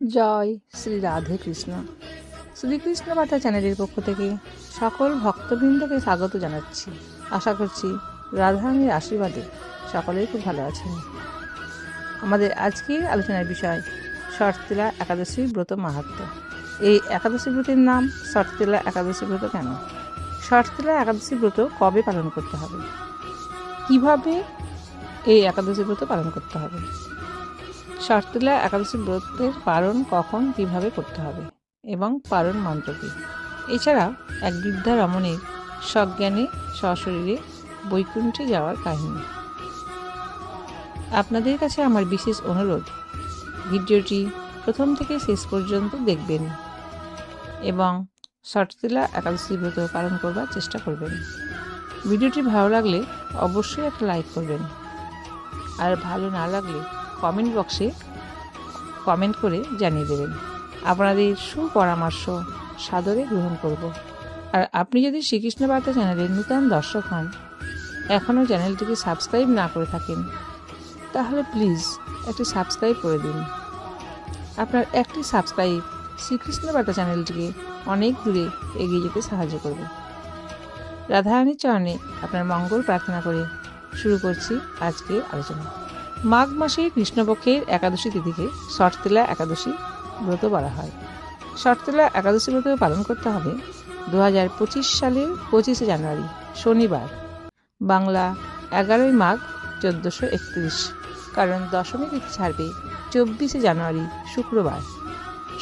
জয় শ্রী রাধে কৃষ্ণ। শ্রীকৃষ্ণ বার্তা চ্যানেলের পক্ষ থেকে সকল ভক্তবৃন্দকে স্বাগত জানাচ্ছি। আশা করছি রাধারানীর আশীর্বাদে সকলেই খুব ভালো আছেন। আমাদের আজকের আলোচনার বিষয় শর্তিলা একাদশী ব্রত মাহাত্ম। এই একাদশী ব্রতের নাম শর্তিলা একাদশী ব্রত কেন? শর্তিলা একাদশী ব্রত কবে পালন করতে হবে? কীভাবে এই একাদশী ব্রত পালন করতে হবে? শর্তিলা একাদশী ব্রতের পালন কখন, কীভাবে করতে হবে এবং পালন মন্ত্র কী? এছাড়া এক বৃদ্ধা রমণীর সজ্ঞানে সশরীরে বৈকুণ্ঠে যাওয়ার কাহিনী। আপনাদের কাছে আমার বিশেষ অনুরোধ, ভিডিওটি প্রথম থেকে শেষ পর্যন্ত দেখবেন এবং শর্তিলা একাদশী ব্রত পালন করবার চেষ্টা করবেন। ভিডিওটি ভালো লাগলে অবশ্যই একটা লাইক করবেন। আর ভালো না লাগলে কমেন্ট বক্সে কমেন্ট করে জানিয়ে দেবেন। আপনাদের সুপরামর্শ সাদরে গ্রহণ করব। আর আপনি যদি শ্রীকৃষ্ণ বার্তা চ্যানেলের নূতন দর্শক হন, এখনও চ্যানেলটিকে সাবস্ক্রাইব না করে থাকেন, তাহলে প্লিজ একটি সাবস্ক্রাইব করে দিন। আপনার একটি সাবস্ক্রাইব শ্রীকৃষ্ণ বার্তা চ্যানেলটিকে অনেক দূরে এগিয়ে যেতে সাহায্য করবে। রাধারানীর চরণে আপনার মঙ্গল প্রার্থনা করে শুরু করছি আজকের আলোচনা। মাঘ মাসে কৃষ্ণপক্ষের একাদশী তিথিকে শর্তিলা একাদশী ব্রত বলা হয়। শর্তিলা একাদশী ব্রত পালন করতে হবে দু হাজার পঁচিশ সালের পঁচিশে জানুয়ারি, শনিবার। বাংলা, এগারোই মাঘ চোদ্দোশো একত্রিশ, কারণ দশমী তিথি ছাড়বে চব্বিশে জানুয়ারি, শুক্রবার।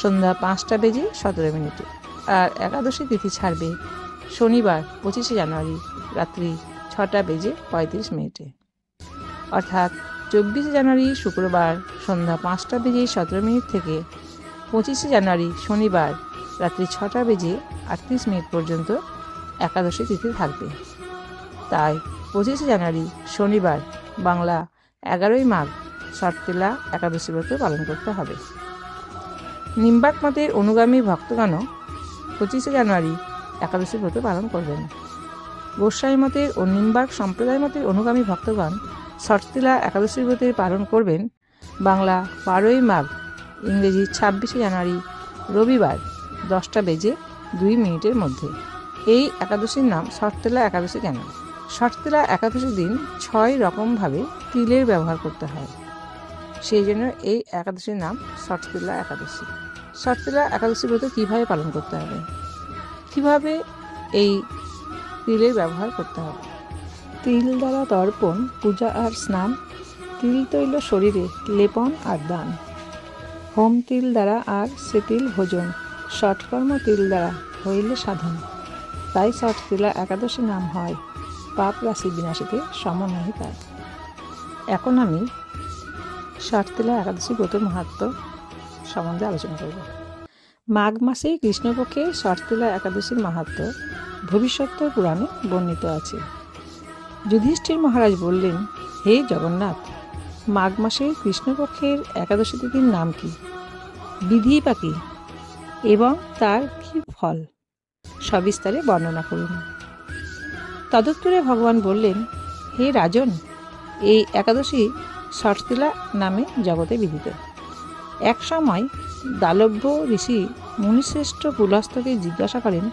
সন্ধ্যা পাঁচটা বেজে সতেরো মিনিটে, আর একাদশী তিথি ছাড়বে শনিবার, পঁচিশে জানুয়ারি, রাত্রি ছটা বেজে পঁয়ত্রিশ মিনিটে। অর্থাৎ চব্বিশে জানুয়ারি শুক্রবার সন্ধ্যা পাঁচটা বেজে সতেরো মিনিট থেকে পঁচিশে জানুয়ারি শনিবার রাত্রি ছটা বেজে আটত্রিশ মিনিট পর্যন্ত একাদশী তিথি থাকবে। তাই পঁচিশে জানুয়ারি শনিবার বাংলা এগারোই মাঘ শর্তিলা একাদশী ব্রত পালন করতে হবে। নিম্বাক মতের অনুগামী ভক্তগণও পঁচিশে জানুয়ারি একাদশী ব্রত পালন করবেন। গোস্বাই মতের ও নিম্বাক সম্প্রদায় মতের অনুগামী ভক্তগণ শর্তিলা একাদশী ব্রতের পালন করবেন বাংলা বারোই মাঘ, ইংরেজি ছাব্বিশে জানুয়ারি, রবিবার দশটা বেজে দুই মিনিটের মধ্যে। এই একাদশীর নাম শর্তিলা একাদশী কেন? শর্তিলা একাদশীর দিন ছয় রকমভাবে তিলের ব্যবহার করতে হয়। সেই জন্য এই একাদশীর নাম শর্তিলা একাদশী। শর্তিলা একাদশী ব্রত কীভাবে পালন করতে হবে? কীভাবে এই তিলের ব্যবহার করতে হবে? তিল দ্বারা তর্পণ পূজা আর স্নান, তিল তৈল শরীরে লেপন আর দান। হোম তিল দ্বারা আর সে তিল ভোজন ষটকর্ম তিল দ্বারা হইলে সাধন। তাই ষট তিলা একাদশী নাম হয় পাপ রাশি বিনাশীতে সমনহি তার এখন আমি ষট তিলা একাদশী ব্রতের মাহাত্ম সম্বন্ধে আলোচনা করব। মাঘ মাসে কৃষ্ণপক্ষে ষটতিলা একাদশীর মাহাত্ম ভবিষ্যৎ পুরাণে বর্ণিত আছে। যুধিষ্ঠির মহারাজ বললেন, হে জগন্নাথ, মাঘ মাসের কৃষ্ণপক্ষের একাদশী তিথির নাম কি? বিধি কি? এবং তার কি ফল? সবিস্তারে বর্ণনা করুন। তদুত্তরে ভগবান বললেন, হে রাজন, এই একাদশী ষটতিলা নামে জগতে বিদিত। এক সময় দালব্য ঋষি মুনিশ্রেষ্ঠ পুলস্তকে জিজ্ঞাসা করেন,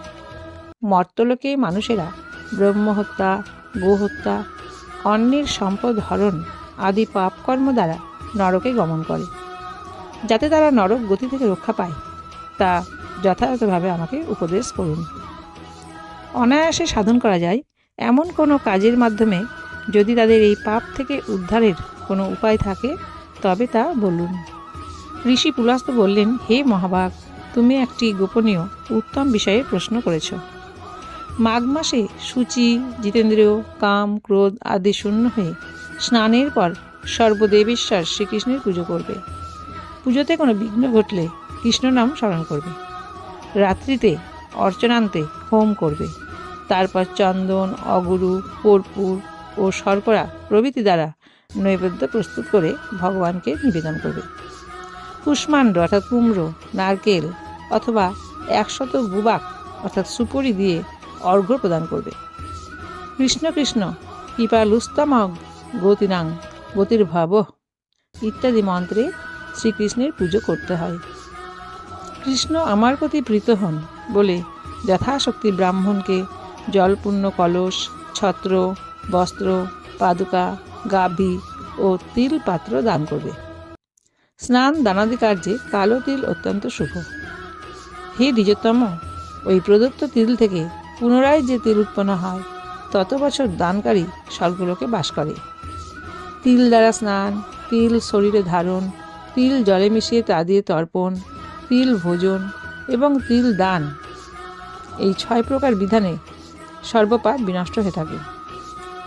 মর্তলোকে মানুষেরা ব্রহ্মহত্যা গোহত্যা, অন্যের সম্পদ হরণ আদি পাপকর্ম দ্বারা নরকে গমন করে। যাতে তারা নরক গতি থেকে রক্ষা পায়, তা যথাযথভাবে আমাকে উপদেশ করুন। অনায়াসে সাধন করা যায়। এমন কোনো কাজের মাধ্যমে যদি তাদের এই পাপ থেকে উদ্ধারের কোনো উপায় থাকে, তবে তা বলুন। ঋষি পুলাস্ত বললেন, হে মহাভাগ তুমি একটি গোপনীয়, উত্তম বিষয়ে প্রশ্ন করেছ। মাঘ মাসে সূচি, জিতেন্দ্রীয়, কাম, ক্রোধ আদি শূন্য হয়ে স্নানের পর সর্বদেবেশ্বর শ্রীকৃষ্ণের পুজো করবে। পুজোতে কোনো বিঘ্ন ঘটলে কৃষ্ণ নাম স্মরণ করবে। রাত্রিতে অর্চনান্তে হোম করবে। তারপর চন্দন, অগুরু, কর্পূর ও শর্করা প্রভৃতি দ্বারা নৈবেদ্য প্রস্তুত করে ভগবানকে নিবেদন করবে। কুষ্মাণ্ড অর্থাৎ কুমড়ো, নারকেল অথবা একশত গুবাক অর্থাৎ সুপরি দিয়ে অর্ঘ্য প্রদান করবে। কৃষ্ণ কৃষ্ণ কৃপালুস্তমগ গতিনাং গতির ভাব ইত্যাদি মন্ত্রে শ্রীকৃষ্ণের পুজো করতে হয়। কৃষ্ণ আমার প্রতি প্রীত হন বলে যথাশক্তি ব্রাহ্মণকে জলপূর্ণ কলস, ছত্র, বস্ত্র, পাদুকা, গাভী ও তিল পাত্র দান করবে। স্নান দানাদি কার্যে কালো তিল অত্যন্ত শুভ। হে দ্বিজতম, ওই প্রদত্ত তিল থেকে পুনরায় যে তিল উৎপন্ন হয়, তত বছর দানকারী স্বর্গলোকে বাস করে। তিল দ্বারা স্নান, তিল শরীরে ধারণ, তিল জলে মিশিয়ে তা দিয়ে তর্পণ, তিল ভোজন এবং তিল দান এই ছয় প্রকার বিধানে সর্বপাপ বিনষ্ট হয়ে থাকে।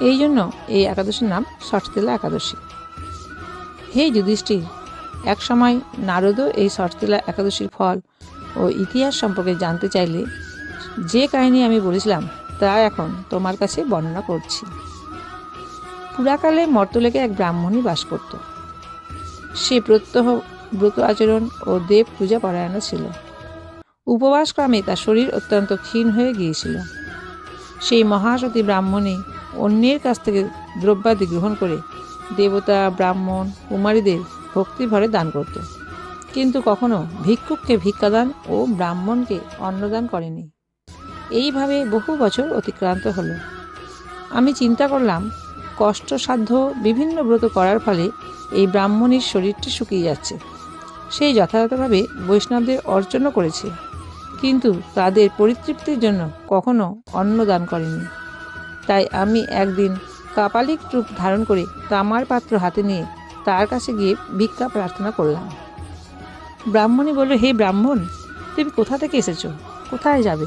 এই জন্য এই একাদশীর নাম ষষ্ঠীলা একাদশী। হে যুধিষ্ঠির এক সময় নারদও এই ষষ্ঠীলা একাদশীর ফল ও ইতিহাস সম্পর্কে জানতে চাইলে যে কাহিনী আমি বলেছিলাম, তা এখন তোমার কাছে বর্ণনা করছি। পুরাকালে মর্তলেকে এক ব্রাহ্মণী বাস করত। সে প্রত্যহ ব্রত আচরণ ও দেব পূজা পরায়ণ ছিল। উপবাস ক্রমে তার শরীর অত্যন্ত ক্ষীণ হয়ে গিয়েছিল। সেই মহাসতী ব্রাহ্মণী অন্যের কাছ থেকে দ্রব্যাদি গ্রহণ করে দেবতা, ব্রাহ্মণ, কুমারীদের ভক্তিভরে দান করত। কিন্তু কখনো ভিক্ষুককে ভিক্ষাদান ও ব্রাহ্মণকে অন্নদান করেনি। এইভাবে বহু বছর অতিক্রান্ত হলো। আমি চিন্তা করলাম, কষ্টসাধ্য বিভিন্ন ব্রত করার ফলে এই ব্রাহ্মণীর শরীরটি শুকিয়ে যাচ্ছে। সেই যথাযথভাবে বৈষ্ণবদের অর্চনা করেছে, কিন্তু তাদের পরিতৃপ্তির জন্য কখনো অন্ন দান করেনি। তাই আমি একদিন কাপালিক রূপ ধারণ করে তামার পাত্র হাতে নিয়ে তার কাছে গিয়ে ভিক্ষা প্রার্থনা করলাম। ব্রাহ্মণী বলল, হে ব্রাহ্মণ, তুমি কোথা থেকে এসেছ? কোথায় যাবে?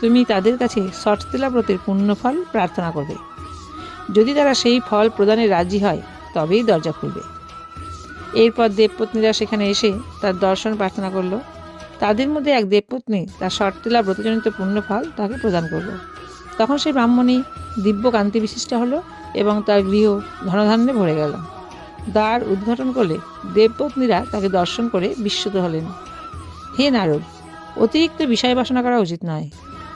তুমি তাদের কাছে ষটতিলা ব্রতের পুণ্যফল প্রার্থনা করবে। যদি তারা সেই ফল প্রদানে রাজি হয়, তবেই দরজা খুলবে। এরপর দেবপত্নীরা সেখানে এসে তার দর্শন প্রার্থনা করল। তাদের মধ্যে এক দেবপত্নী তার শর্তিলা ব্রতজনিত পুণ্যফল তাকে প্রদান করল। তখন সেই ব্রাহ্মণী দিব্য কান্তি বিশিষ্ট হলো এবং তার গৃহ ধনধান্যে ভরে গেল। দ্বার উদ্ঘাটন করলে দেবপত্নীরা তাকে দর্শন করে বিস্মিত হলেন। হে নারদ, অতিরিক্ত বিষয় বাসনা করা উচিত নয়।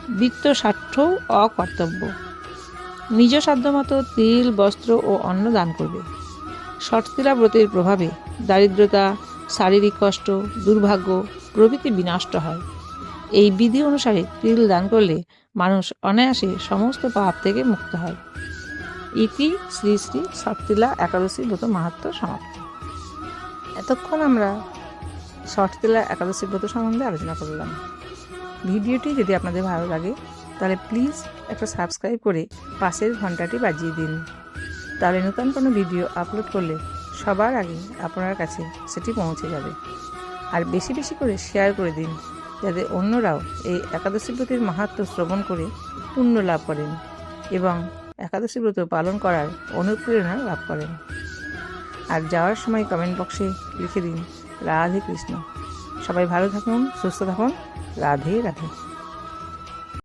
বৃত্ত স্বার্থও অকর্তব্য। নিজ সাধ্যমতো তিল, বস্ত্র ও অন্ন দান করবে। শর্তিলা ব্রতের প্রভাবে দারিদ্রতা, শারীরিক কষ্ট, দুর্ভাগ্য প্রভৃতি বিনষ্ট হয়। এই বিধি অনুসারে তিল দান করলে মানুষ অনায়াসে সমস্ত পাপ থেকে মুক্ত হয়। ইতি শ্রী শ্রী সপ্তিলা একাদশী ব্রত মাহাত্ম সমাপ্ত। এতক্ষণ আমরা ষটতিলা একাদশী ব্রত সম্বন্ধে আলোচনা করলাম। ভিডিওটি যদি আপনাদের ভালো লাগে, তাহলে প্লিজ একটা সাবস্ক্রাইব করে পাশের ঘন্টাটি বাজিয়ে দিন। তাহলে নতুন কোনো ভিডিও আপলোড করলে সবার আগে আপনার কাছে সেটি পৌঁছে যাবে। আর বেশি বেশি করে শেয়ার করে দিন, যাতে অন্যরাও এই একাদশী ব্রতের মাহাত্ম শ্রবণ করে পুণ্য লাভ করেন এবং একাদশী ব্রত পালন করার অনুপ্রেরণা লাভ করেন। আর যাওয়ার সময় কমেন্ট বক্সে লিখে দিন, রাধে কৃষ্ণ। সবাই ভালো থাকুন, সুস্থ থাকুন। রাধে রাধে